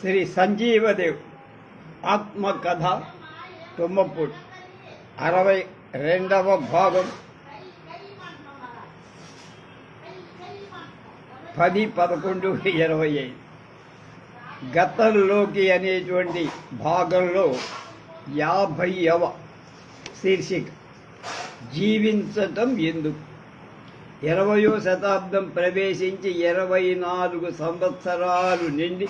శ్రీ సంజీవదేవ్ ఆత్మకథ తుమ్మపూడి అరవై రెండవ భాగం. పది పదకొండు ఇరవై ఐదు. గతంలోకి అనేటువంటి భాగంలో యాభైవ శీర్షిక జీవించటం ఎందుకు? ఇరవయో శతాబ్దం ప్రవేశించి ఇరవై నాలుగు సంవత్సరాలు నిండి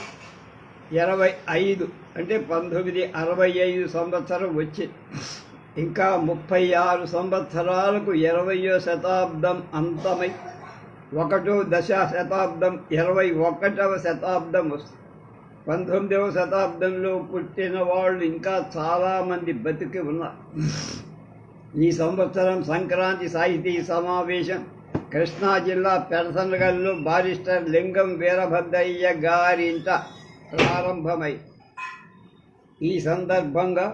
ఇరవై ఐదు అంటే పంతొమ్మిది అరవై ఐదు సంవత్సరం వచ్చింది ఇంకా ముప్పై ఆరు సంవత్సరాలకు ఇరవయో శతాబ్దం అంతమై ఒకటో దశ శతాబ్దం ఇరవై ఒకటవ శతాబ్దం వస్తుంది. పంతొమ్మిదవ శతాబ్దంలో పుట్టిన వాళ్ళు ఇంకా చాలామంది బతికి ఉన్నారు. ఈ సంవత్సరం సంక్రాంతి సాహితీ సమావేశం కృష్ణా జిల్లా పెరసనగల్లో బారిస్టర్ లింగం వీరభద్రయ్య గారింట ప్రారంభమై. ఈ సందర్భంగా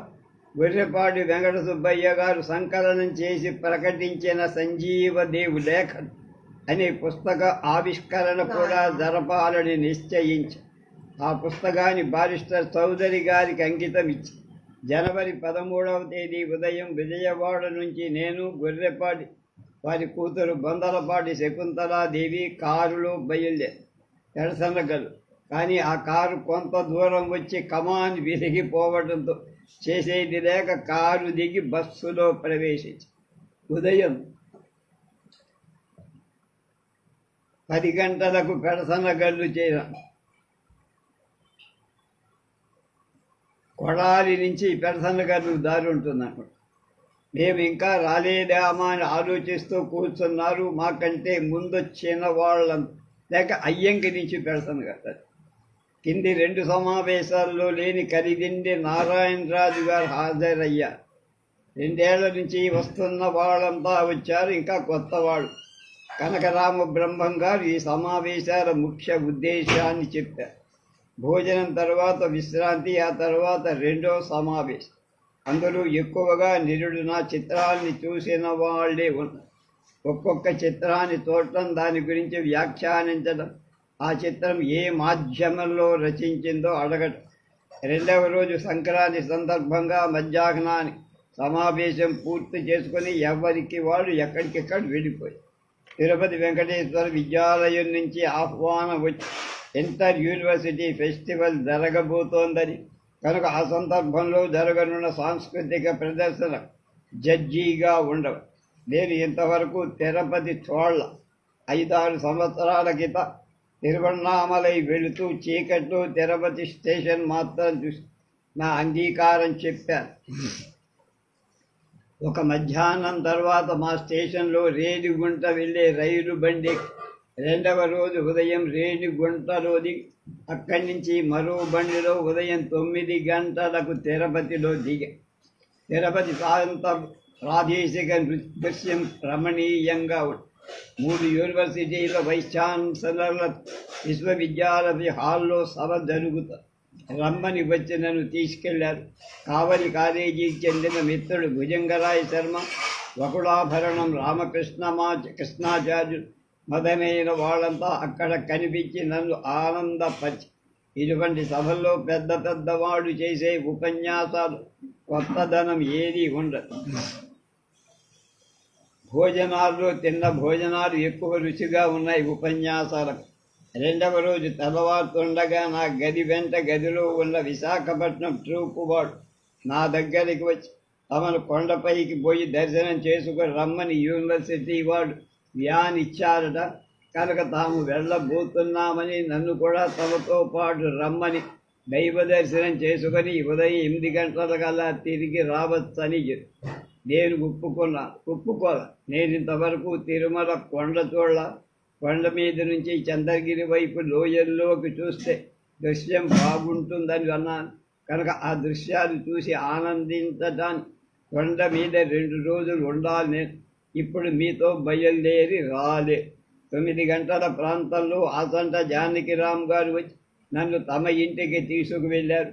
గొర్రెపాటి వెంకట సుబ్బయ్య గారు సంకలనం చేసి ప్రకటించిన సంజీవదేవు లేఖ అనే పుస్తక ఆవిష్కరణ కూడా జరపాలని నిశ్చయించి ఆ పుస్తకాన్ని బారిస్టర్ చౌదరి గారికి అంకితం ఇచ్చి జనవరి పదమూడవ తేదీ ఉదయం విజయవాడ నుంచి నేను గొర్రెపాటి వారి కూతురు బొందలపాటి శకుంతలాదేవి కారులో బయలుదేరి ఎడసనగలు కానీ ఆ కారు కొంత దూరం వచ్చి కమాన్ విరిగిపోవడంతో చేసేది లేక కారు దిగి బస్సులో ప్రవేశించి ఉదయం పది గంటలకు పెడసనగల్లు చేరాను కొడాలి నుంచి పెడసనగల్లు దారి ఉంటుంది మేము ఇంకా రాలేదామా అని ఆలోచిస్తూ కూర్చున్నారు. మాకంటే ముందొచ్చిన వాళ్ళం లేక అయ్యంకి నుంచి పెడసనగల్లు కింది రెండు సమావేశాల్లో లేని కరిదిండి నారాయణరాజు గారు హాజరయ్యారు. రెండేళ్ళ నుంచి వస్తున్న వాళ్ళంతా వచ్చారు ఇంకా కొత్త వాళ్ళు. కనకరామ బ్రహ్మం గారు ఈ సమావేశాల ముఖ్య ఉద్దేశాన్ని చెప్పారు. భోజనం తర్వాత విశ్రాంతి ఆ తర్వాత రెండో సమావేశం. అందరూ ఎక్కువగా నిరుడు నా చిత్రాల్ని చూసిన వాళ్ళే ఉన్నారు. ఒక్కొక్క చిత్రాన్ని చూడటం దాని గురించి వ్యాఖ్యానించడం ఆ చిత్రం ఏ మాధ్యమంలో రచించిందో అడగటం. రెండవ రోజు సంక్రాంతి సందర్భంగా మధ్యాహ్నాన్ని సమావేశం పూర్తి చేసుకుని ఎవరికి వాళ్ళు ఎక్కడికెక్కడ వెళ్ళిపోయి. తిరుపతి వెంకటేశ్వర విద్యాలయం నుంచి ఆహ్వానం వచ్చి ఇంటర్ యూనివర్సిటీ ఫెస్టివల్ జరగబోతోందని. కనుక ఆ సందర్భంలో జరగనున్న సాంస్కృతిక ప్రదర్శన జడ్జీగా ఉండవు. నేను ఇంతవరకు తిరుపతి చోళ్ళ ఐదారు సంవత్సరాల క్రితం తిరువన్నామలై వెళుతూ చీకట్లో తిరుపతి స్టేషన్ మాత్రం చూసి నా అంగీకారం చెప్పాను. ఒక మధ్యాహ్నం తర్వాత మా స్టేషన్లో రేణిగుంట వెళ్ళే రైలు బండి రెండవ రోజు ఉదయం రేణిగుంటలో అక్కడి నుంచి మరో బండిలో ఉదయం తొమ్మిది గంటలకు తిరుపతిలో దిగా. తిరుపతి సాయంత్రం ప్రాదేశిక దృశ్యం రమణీయంగా ఉంది మూడు యూనివర్సిటీల వైస్ ఛాన్సలర్ల విశ్వవిద్యాలయ హాల్లో సభ జరుగుతుంది రమ్మని వచ్చి నన్ను తీసుకెళ్ళారు. కావలి కాలేజీకి చెందిన మిత్రుడు భుజంగరాయ శర్మ వకుళాభరణం రామకృష్ణమా కృష్ణాచార్యులు మొదలైన వాళ్ళంతా అక్కడ కనిపించి నన్ను ఆనందపరిచి ఇటువంటి సభల్లో పెద్ద పెద్దవాడు చేసే ఉపన్యాసాలు కొత్తదనం ఏది ఉండదు. భోజనాల్లో తిన్న భోజనాలు ఎక్కువ రుచిగా ఉన్నాయి ఉపన్యాసాలకు. రెండవ రోజు తెల్లవారుతుండగా నా గది వెంట గదిలో ఉన్న విశాఖపట్నం ట్రూపు వాడు నా దగ్గరికి వచ్చి తమను కొండపైకి పోయి దర్శనం చేసుకుని రమ్మని యూనివర్సిటీ వాడు వ్యాన్ ఇచ్చారట కనుక తాము వెళ్ళబోతున్నామని నన్ను కూడా తమతో పాటు రమ్మని దైవ దర్శనం చేసుకొని ఉదయం ఎనిమిది గంటలకల్లా తిరిగి రావచ్చని చెప్పి నేను ఒప్పుకున్నా ఒప్పుకోల. నేను ఇంతవరకు తిరుమల కొండ చూడ కొండ మీద నుంచి చంద్రగిరి వైపు లోయల్లోకి చూస్తే దృశ్యం బాగుంటుందని అన్నాను. కనుక ఆ దృశ్యాలు చూసి ఆనందించడానికి కొండ మీద రెండు రోజులు ఉండాలి నేను. ఇప్పుడు మీతో బయలుదేరి రాలే. తొమ్మిది గంటల ప్రాంతంలో ఆసంట జానకిరామ్ గారు వచ్చి నన్ను తమ ఇంటికి తీసుకువెళ్ళారు.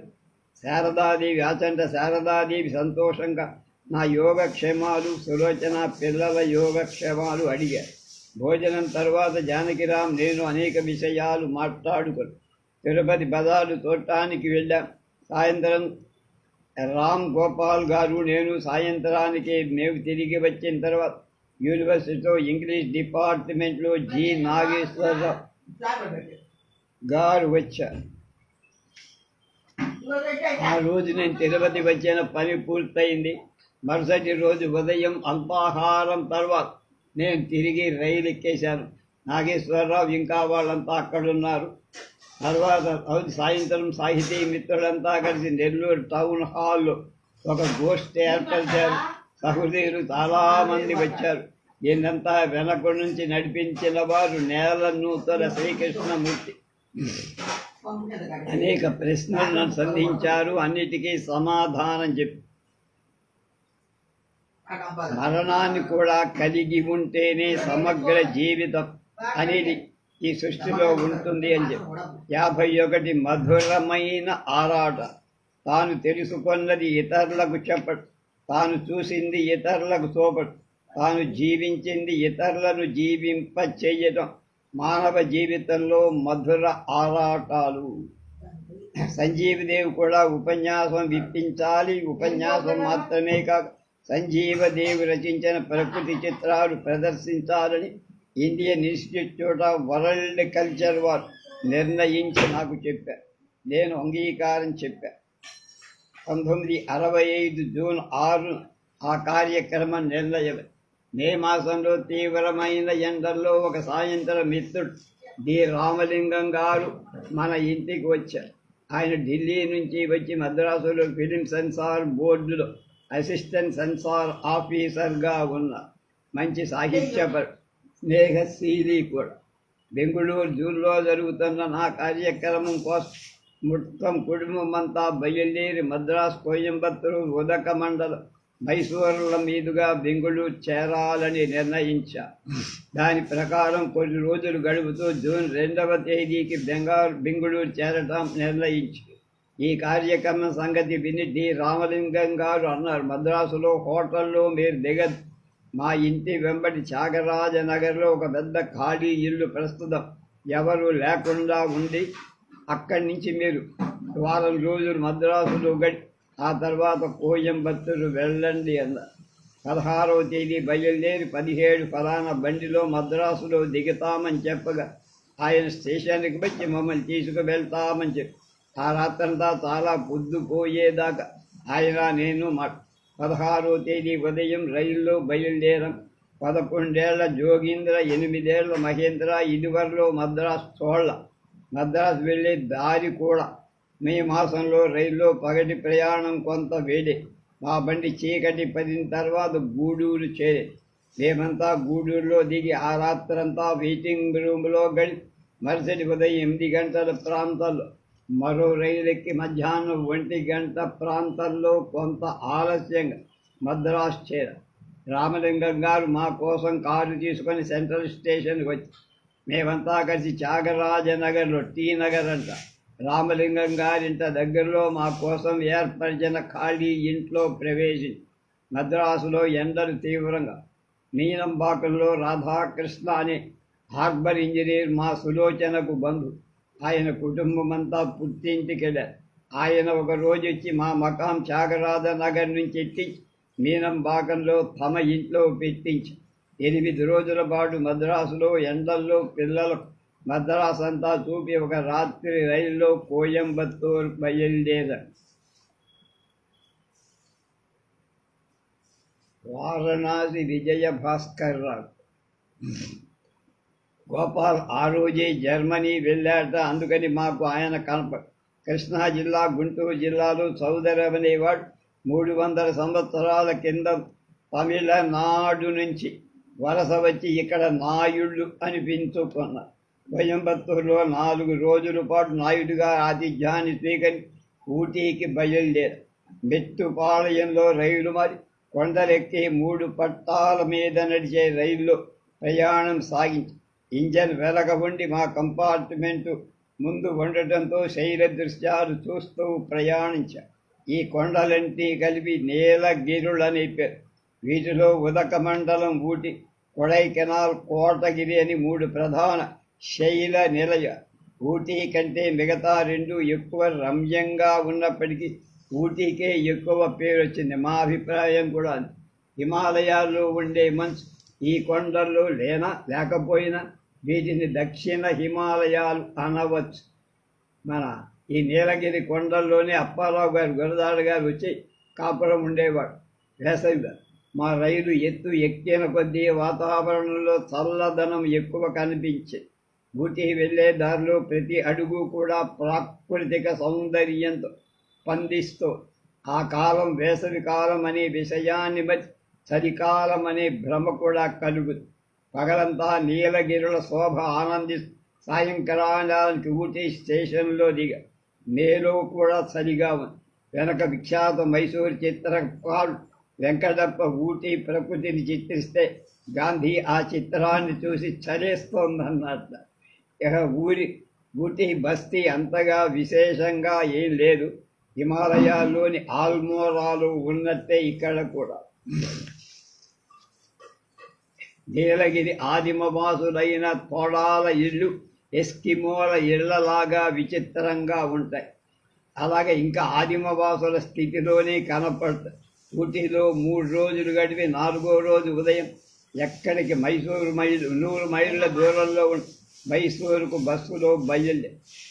శారదాదేవి ఆచంట శారదాదేవి సంతోషంగా నా యోగక్షేమాలు సులోచన పిల్లల యోగక్షేమాలు అడిగారు భోజనం తర్వాత జానకిరామ్ నేను అనేక విషయాలు మాట్లాడుకుని. తిరుపతి బజారు చూడటానికి వెళ్ళాం. సాయంత్రం రామ్ గోపాల్ గారు నేను సాయంత్రానికి మేము తిరిగి వచ్చిన తర్వాత యూనివర్సిటీలో ఇంగ్లీష్ డిపార్ట్మెంట్లో జి. నాగేశ్వరరావు గారు వచ్చారు. ఆ రోజు నేను తిరుపతి వచ్చిన పని పూర్తయింది. మరుసటి రోజు ఉదయం అల్పాహారం తర్వాత నేను తిరిగి రైలు ఎక్కేశాను. నాగేశ్వరరావు ఇంకా వాళ్ళంతా అక్కడున్నారు. తర్వాత రోజు సాయంత్రం సాహితీ మిత్రులంతా కలిసి నెల్లూరు టౌన్ హాల్లో ఒక గోష్ఠి ఏర్పరిచారు సహృదయులు చాలామంది వచ్చారు. దీన్నంతా వెనక నుంచి నడిపించిన వారు నేల నూతన శ్రీకృష్ణమూర్తి. అనేక ప్రశ్నలను సంధించారు. అన్నిటికీ సమాధానం చెప్పి మరణాన్ని కూడా కలిగి ఉంటేనే సమగ్ర జీవితం అనేది ఈ సృష్టిలో ఉంటుంది అని చెప్పి. యాభై ఒకటి మధురమైన ఆరాట. తాను తెలుసుకున్నది ఇతరులకు చెప్పడు తాను చూసింది ఇతరులకు చూపడు తాను జీవించింది ఇతరులను జీవింప చెయ్యటం మానవ జీవితంలో మధుర ఆరాటాలు. సంజీవదేవి కూడా ఉపన్యాసం విప్పించాలి. ఉపన్యాసం మాత్రమే కాదు సంజీవదేవి రచించిన ప్రకృతి చిత్రాలు ప్రదర్శించాలని Indian institute of world culture వారు నిర్ణయించి నాకు చెప్పారు. నేను అంగీకారం చెప్పా పంతొమ్మిది అరవై ఐదు జూన్ ఆరు ఆ కార్యక్రమం నిర్ణయం. మే మాసంలో తీవ్రమైన ఎండల్లో ఒక సాయంత్రం మిత్రుడు డి. రామలింగం గారు మన ఇంటికి వచ్చారు. ఆయన ఢిల్లీ నుంచి వచ్చి మద్రాసులో ఫిలిం సెన్సార్ బోర్డులో అసిస్టెంట్ సెన్సార్ ఆఫీసర్గా ఉన్నారు మంచి సాహిత్యపరు స్నేహశీలి కూడా. బెంగుళూరు జూన్లో జరుగుతున్న నా కార్యక్రమం కోసం మొత్తం కుటుంబం అంతా బయలుదేరి మద్రాస్ కోయంబత్తూరు ఉదక మండలం మైసూరుల మీదుగా బెంగుళూరు చేరాలని నిర్ణయించా. దాని ప్రకారం కొన్ని రోజులు గడుపుతూ జూన్ రెండవ తేదీకి బెంగాల్ బెంగుళూరు చేరటం నిర్ణయించి ఈ కార్యక్రమం సంగతి విని డి. రామలింగం గారు అన్నారు. మద్రాసులో హోటల్లో మీరు దిగ మా ఇంటి వెంబడి త్యాగరాజ నగర్లో ఒక పెద్ద ఖాళీ ఇల్లు ప్రస్తుతం ఎవరు లేకుండా ఉండి అక్కడి నుంచి మీరు వారం రోజులు మద్రాసులో గడి ఆ తర్వాత కోయంబత్తూరు వెళ్ళండి అన్నారు పదహారవ తేదీ బయలుదేరి పదిహేడు ఫలానా బండిలో మద్రాసులో దిగుతామని చెప్పగా ఆయన స్టేషన్కి వచ్చి మమ్మల్ని తీసుకువెళ్తామని చెప్పి ఆ రాత్రంతా చాలా పొద్దుపోయేదాకా ఆయన నేను మా పదహారో తేదీ ఉదయం రైల్లో బయలుదేరం. పదకొండేళ్ళ జోగీంద్ర ఎనిమిదేళ్ళ మహేంద్ర ఇదివరలో మద్రాసు చోళ్ళ మద్రాసు వెళ్ళే దారి కూడా మే మాసంలో రైల్లో పగటి ప్రయాణం కొంత వేడే. మా బండి చీకటి పదిన తర్వాత గూడూరు చేరే. మేమంతా గూడూరులో దిగి ఆ రాత్రంతా వెయిటింగ్ రూమ్లో గడి. మరుసటి ఉదయం ఎనిమిది గంటల ప్రాంతాల్లో మరో రైలు ఎక్కి మధ్యాహ్నం ఒంటి గంట ప్రాంతంలో కొంత ఆలస్యంగా మద్రాసు చేర. రామలింగం గారు మా కోసం కారు తీసుకొని సెంట్రల్ స్టేషన్కి వచ్చి మేమంతా కలిసి త్యాగరాజనగర్లో టీ నగర్ అంట. రామలింగం గారింట దగ్గరలో మా కోసం ఏర్పరిచిన ఖాళీ ఇంట్లో ప్రవేశించి మద్రాసులో ఎండలు తీవ్రంగా నీలంబాకంలో రాధాకృష్ణ అనే హార్బర్ ఇంజనీర్ మా సులోచనకు బంధు ఆయన కుటుంబం అంతా పుట్టింటికి వెళ్ళారు ఆయన ఒక రోజు వచ్చి మా మకాం త్యాగరాజ నగర్ నుంచి ఎత్తించి మీనంబాకంలో తమ ఇంట్లో పెట్టించి. ఎనిమిది రోజుల పాటు మద్రాసులో ఎండల్లో పిల్లలకు మద్రాసు అంతా చూపి ఒక రాత్రి రైల్లో కోయంబత్తూరు బయలుదేరారు వారణాసి విజయ భాస్కర్ రావు. గోపాల్ ఆ రోజే జర్మనీ వెళ్ళాట అందుకని మాకు ఆయన కనప కృష్ణా జిల్లా గుంటూరు జిల్లాలో సౌదరి అనేవాడు మూడు వందల సంవత్సరాల కింద తమిళనాడు నుంచి వలస వచ్చి ఇక్కడ నాయుళ్ళు అనిపించుకున్నారు కోయంబత్తూరులో నాలుగు రోజుల పాటు నాయుడుగా ఆతిథ్యాన్ని స్వీకరి ఊటీకి బయలుదేరు మెట్టుపాళయంలో రైలు మరి కొండలెక్కి మూడు పట్టాల మీద నడిచే రైల్లో ప్రయాణం సాగించి ఇంజన్ వెలగ ఉండి మా కంపార్ట్మెంటు ముందు ఉండటంతో శైల దృశ్యాలు చూస్తూ ప్రయాణించా. ఈ కొండలంటి కలిపి నీలగిరులని పేరు వీటిలో ఉదక మండలం ఊటి కొడైకెనాల్ కోటగిరి అని మూడు ప్రధాన శైల నిలయ. ఊటీ కంటే మిగతా రెండు ఎక్కువ రమ్యంగా ఉన్నప్పటికీ ఊటీకే ఎక్కువ పేరు వచ్చింది మా అభిప్రాయం కూడా హిమాలయాల్లో ఉండే మంచు ఈ కొండల్లో లేనా లేకపోయినా వీటిని దక్షిణ హిమాలయాలు అనవచ్చు. మన ఈ నీలగిరి కొండల్లోనే అప్పారావు గారు గురదాడు గారు వచ్చి కాపురం ఉండేవాడు వేసవిగా మా రైలు ఎత్తు ఎక్కిన కొద్దీ వాతావరణంలో చల్లదనం ఎక్కువ కనిపించే ఊటీ వెళ్ళే దారిలో ప్రతి అడుగు కూడా ప్రాకృతిక సౌందర్యంతో స్పందిస్తూ ఆ కాలం వేసవి కాలం అనే విషయాన్ని బట్టి చలికాలం అనే భ్రమ కూడా కలుగుతుంది పగలంతా నీలగిరుల శోభ ఆనంది సాయంకాలానికి ఊటీ స్టేషన్లో దిగ. మేలో కూడా చలిగా ఉంది. వెనక విఖ్యాత మైసూరు చిత్రకారు వెంకటప్ప ఊటీ ప్రకృతిని చిత్రిస్తే గాంధీ ఆ చిత్రాన్ని చూసి చలేస్తోందన్నట్ట. ఇక ఊరి ఊటీ బస్తీ అంతగా విశేషంగా ఏం లేదు. హిమాలయాల్లోని ఆల్మోరాలు ఉన్నట్టే ఇక్కడ కూడా. నీలగిరి ఆదిమవాసులైన తోడాల ఇళ్ళు ఎస్కిమోల ఇళ్ళలాగా విచిత్రంగా ఉంటాయి. అలాగే ఇంకా ఆదిమవాసుల స్థితిలోనే కనపడతాయి ఊటీలో మూడు రోజులు గడిపి నాలుగో రోజు ఉదయం ఎక్కడికి మైసూరు మైలు నూరు మైళ్ళ దూరంలో మైసూరుకు బస్సులో బయలుదే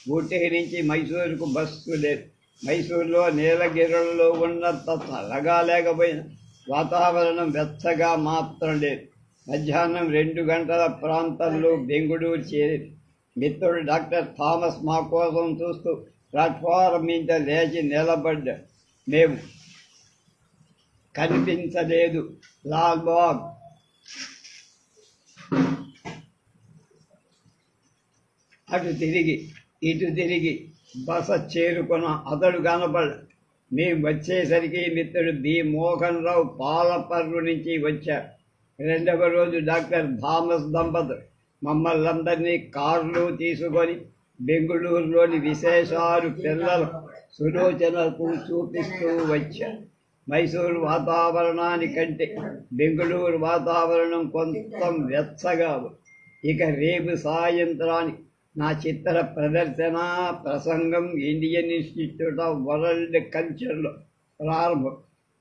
ఊటీ నుంచి మైసూరుకు బస్సు లేదు మైసూరులో నీలగిరిలో ఉన్నంత చల్లగా లేకపోయినా వాతావరణం వెచ్చగా మాత్రం లేదు. మధ్యాహ్నం రెండు గంటల ప్రాంతంలో బెంగుళూరు చేరింది మిత్రుడు డాక్టర్ థామస్ మా కోసం చూస్తూ ప్లాట్ఫారం మీద లేచి నిలబడ్డాడు మేము కనిపించలేదు. లాల్ బాబ్ అటు తిరిగి ఇటు తిరిగి బస చేరుకున్న అతడు కనపడ మేము వచ్చేసరికి మిత్రుడు బి. మోహన్ రావు పాలపర్రు నుంచి వచ్చారు రెండవ రోజు డాక్టర్ థామస్ దంపతులు మమ్మల్ని అందరినీ కార్లు తీసుకొని బెంగుళూరులోని విశేషాలు పిల్లలు సులోచనకు చూపిస్తూ వచ్చారు. మైసూరు వాతావరణాని కంటే బెంగళూరు వాతావరణం కొంత వెచ్చగా ఇక రేపు సాయంత్రానికి నా చిత్ర ప్రదర్శన ప్రసంగం ఇండియన్ ఇన్స్టిట్యూట్ ఆఫ్ వరల్డ్ కల్చర్లో ప్రారంభం.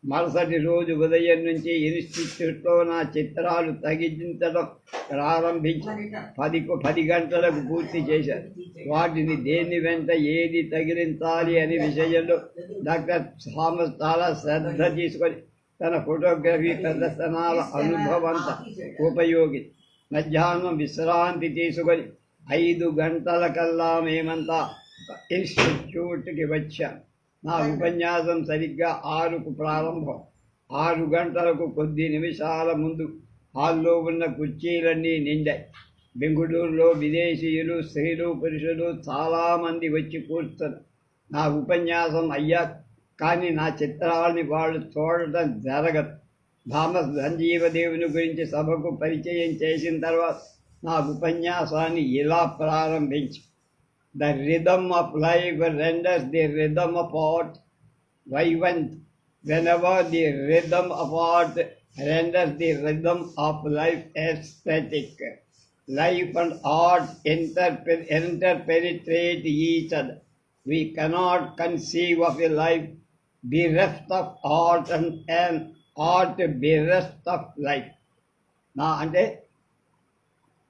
మరుసటి రోజు ఉదయం నుంచి ఇన్స్టిట్యూట్లో నా చిత్రాలు తగ్గించడం ప్రారంభించి పదికు పది గంటలకు పూర్తి చేశారు వాటిని దేని వెంట ఏది తగిలించాలి అనే విషయంలో డాక్టర్ థామస్ చాలా శ్రద్ధ తీసుకొని తన ఫోటోగ్రఫీ ప్రదర్శనాల అనుభవంతా ఉపయోగి మధ్యాహ్నం విశ్రాంతి తీసుకొని ఐదు గంటలకల్లా మేమంతా ఇన్స్టిట్యూట్కి వచ్చాం. నా ఉపన్యాసం సరిగ్గా ఆరుకు ప్రారంభం. ఆరు గంటలకు కొద్ది నిమిషాల ముందు హాల్లో ఉన్న కుర్చీలన్నీ నిండాయి. బెంగుళూరులో విదేశీయులు స్త్రీలు పురుషులు చాలామంది వచ్చి కూర్చున్నారు. నా ఉపన్యాసం అయ్యా కానీ నా చిత్రాలని వాళ్ళు చూడటం జరగదు. థామస్ సంజీవదేవుని గురించి సభకు పరిచయం చేసిన తర్వాత నా ఉపన్యాసాన్ని ఇలా ప్రారంభించి. The rhythm of life renders the rhythm of art vibrant. Whenever the rhythm of art renders the rhythm of life aesthetic, life and art interper- interpenetrate each other. We cannot conceive of a life bereft of art and an art bereft of life. Now, and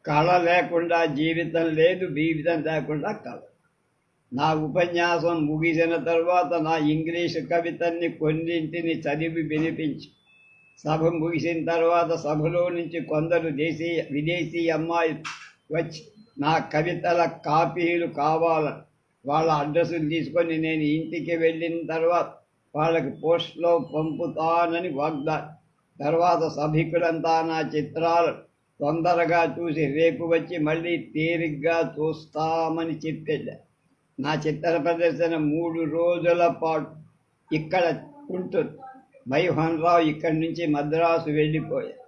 కళ లేకుండా జీవితం లేదు జీవితం లేకుండా కళ. నా ఉపన్యాసం ముగిసిన తర్వాత నా ఇంగ్లీషు కవితల్ని కొన్నింటిని చదివి వినిపించి సభ ముగిసిన తర్వాత సభలో నుంచి కొందరు దేశీయ విదేశీ అమ్మాయి వచ్చి నా కవితల కాపీలు కావాలని వాళ్ళ అడ్రస్లు తీసుకొని నేను ఇంటికి వెళ్ళిన తర్వాత వాళ్ళకి పోస్ట్లో పంపుతానని వాగ్దానం. తర్వాత సభికులంతా నా చిత్రాలు తొందరగా చూసి రేపు వచ్చి మళ్ళీ తేలిగ్గా చూస్తామని చెప్పేది. నా చిత్ర ప్రదర్శన మూడు రోజుల పాటు ఇక్కడ ఉంటుంది. మైహన్ రావు ఇక్కడి నుంచి మద్రాసు వెళ్ళిపోయారు.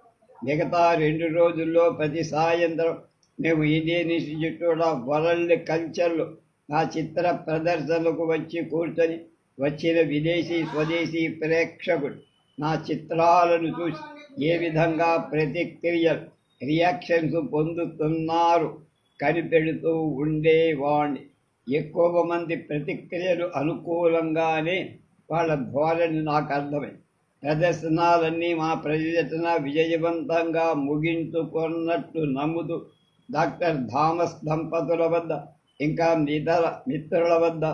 మిగతా రెండు రోజుల్లో ప్రతి సాయంత్రం మేము ఇండియన్ ఇన్స్టిట్యూట్ ఆఫ్ వరల్డ్ కల్చర్లో నా చిత్ర ప్రదర్శనకు వచ్చి కూర్చొని వచ్చిన విదేశీ స్వదేశీ ప్రేక్షకుడు నా చిత్రాలను చూసి ఏ విధంగా ప్రతిక్రియలు రియాక్షన్స్ పొందుతున్నారు. కనిపెడుతూ ఉండేవాణ్ణి. ఎక్కువ మంది ప్రతిక్రియలు అనుకూలంగానే వాళ్ళ ధోరణి నాకు అర్థమైంది ప్రదర్శనాలన్నీ మా ప్రయత్న విజయవంతంగా ముగించుకున్నట్టు నమ్ముతూ డాక్టర్ థామస్ దంపతుల వద్ద ఇంకా మితర మిత్రుల వద్ద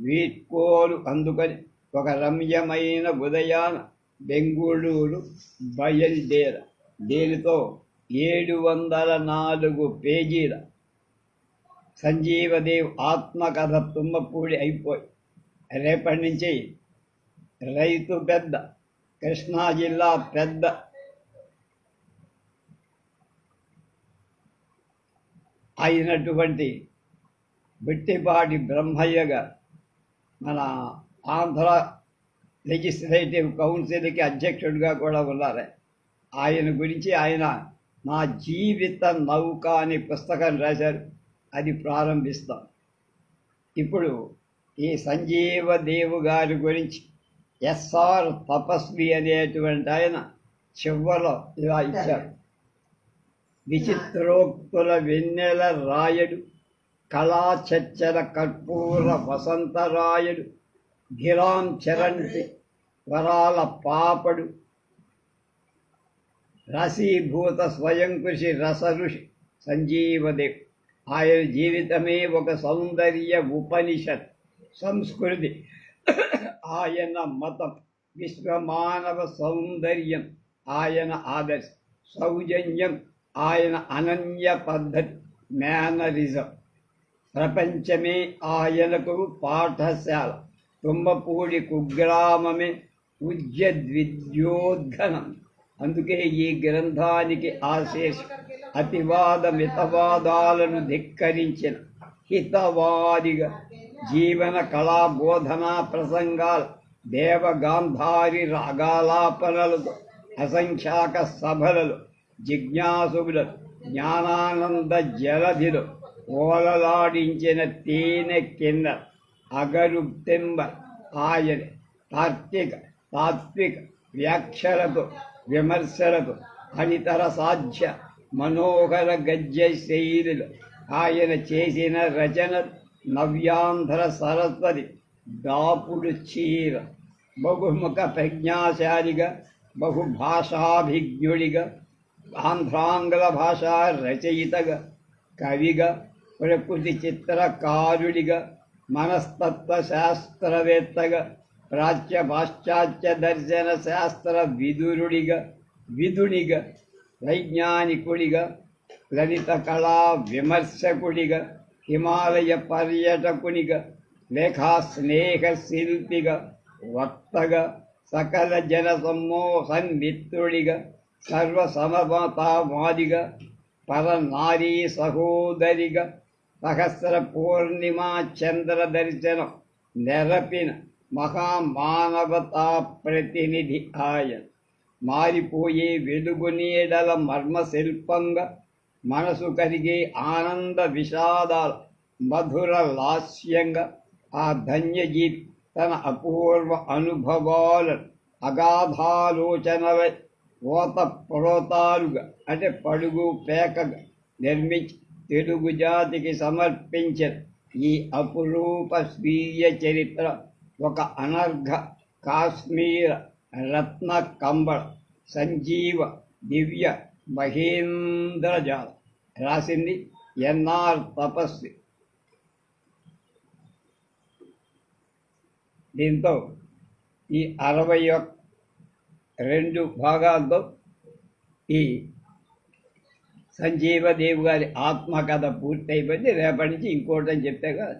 వీడ్కోలు అందుకొని ఒక రమ్యమైన ఉదయాన బెంగుళూరు బయలుదేర. దీనితో? ఏడు వందల నాలుగు పేజీల సంజీవదేవ్ ఆత్మకథ తుమ్మపూడి అయిపోయి రేపటి నుంచి రైతు పెద్ద కృష్ణా జిల్లా పెద్ద. అయినటువంటి బిట్టిపాటి బ్రహ్మయ్య గారు మన ఆంధ్ర లెజిస్లేటివ్ కౌన్సిల్కి అధ్యక్షుడిగా కూడా ఉన్నారు. ఆయన గురించి ఆయన నా జీవిత నౌక అని పుస్తకం రాశారు. అది ప్రారంభిస్తాం. ఇప్పుడు ఈ సంజీవ దేవు గారి గురించి ఎస్ఆర్ తపస్వి అనేటువంటి ఆయన చివరలో ఇలా ఇచ్చారు. విచిత్రోక్తుల వెన్నెల రాయడు కళాచర్చల కర్పూర వసంతరాయడు గిరాం చరంతి వరాల పాపడు రసీభూత స్వయం కృషి రస ఋషి సంజీవదేవ్ ఆయన జీవితమే ఒక సౌందర్య ఉపనిషత్ సంస్కృతి ఆయన మతం విశ్వమానవ సౌందర్యం ఆయన ఆదర్శం సౌజన్యం ఆయన అనన్య పద్ధతి మేనరిజం ప్రపంచమే ఆయనకు పాఠశాల తుమ్మపూడి కుగ్రామమే ఉజ్జద్విద్యోద్ఘనం అందుకే ఈ గ్రంథానికి ఆశేషం అతివాద మితవాదాలను ధిక్కరించిన హితవాదిగా జీవన కళా బోధనా ప్రసంగాలు దేవగాంధారి రాగాలాపనలతో అసంఖ్యాక సభలలో జిజ్ఞాసులు జ్ఞానానంద జలధిలో ఓలలాడించిన తేనె కింద అగరు తెంబ ఆయన తార్కిక తాత్విక వ్యాఖ్యలతో విమర్శలకు అనితర సాధ్య మనోహర గద్య శైలిలో ఆయన చేసిన రచన నవ్యాంధ్ర సరస్వతి దాపుడు చీర బహుముఖ ప్రజ్ఞాశాలిగా బహుభాషాభిజ్ఞుడిగా ఆంధ్రాంగ్ల భాషా రచయితగా కవిగా ప్రకృతి చిత్రకారుడిగా మనస్తత్వ శాస్త్రవేత్తగా ప్రాచ్య పాశ్చాత్య దర్శన శాస్త్ర విదురుడిగా విధునిగా వైజ్ఞానికుడిగా లలిత కళా విమర్శకుడిగా హిమాలయ పర్యటకునిగా లేఖా స్నేహ శిల్పిగా వక్తగా సకల జన సమ్మోహన్మిత్రుడిగా సర్వ సమతావాదిగా పరనారీ సహోదరిగా సహస్ర పూర్ణిమా చంద్ర దర్శనం నెరపిన మహామానవతా ప్రతినిధి ఆయన మారిపోయే వెలుగు నీడల మర్మశిల్పంగా మనసు కరిగే ఆనంద విషాదాల మధుర లాస్యంగా ఆ ధన్యజీవి తన అపూర్వ అనుభవాల అగాధాలోచనల ఓత ప్రోతాలుగా అంటే పడుగు పేకగా నిర్మించి తెలుగు జాతికి సమర్పించిన ఈ అపురూప స్వీయ చరిత్ర ఒక అనర్ఘ కాశ్మీర రత్న కంబళ సంజీవ దివ్య మహేంద్రజాల రాసింది ఎన్ఆర్ తపస్వి. దీంతో ఈ అరవై ఒక్క రెండు భాగాలతో ఈ సంజీవదేవి గారి ఆత్మకథ పూర్తయిపోయింది. రేపటి నుంచి ఇంకోటి అని చెప్తే కదా.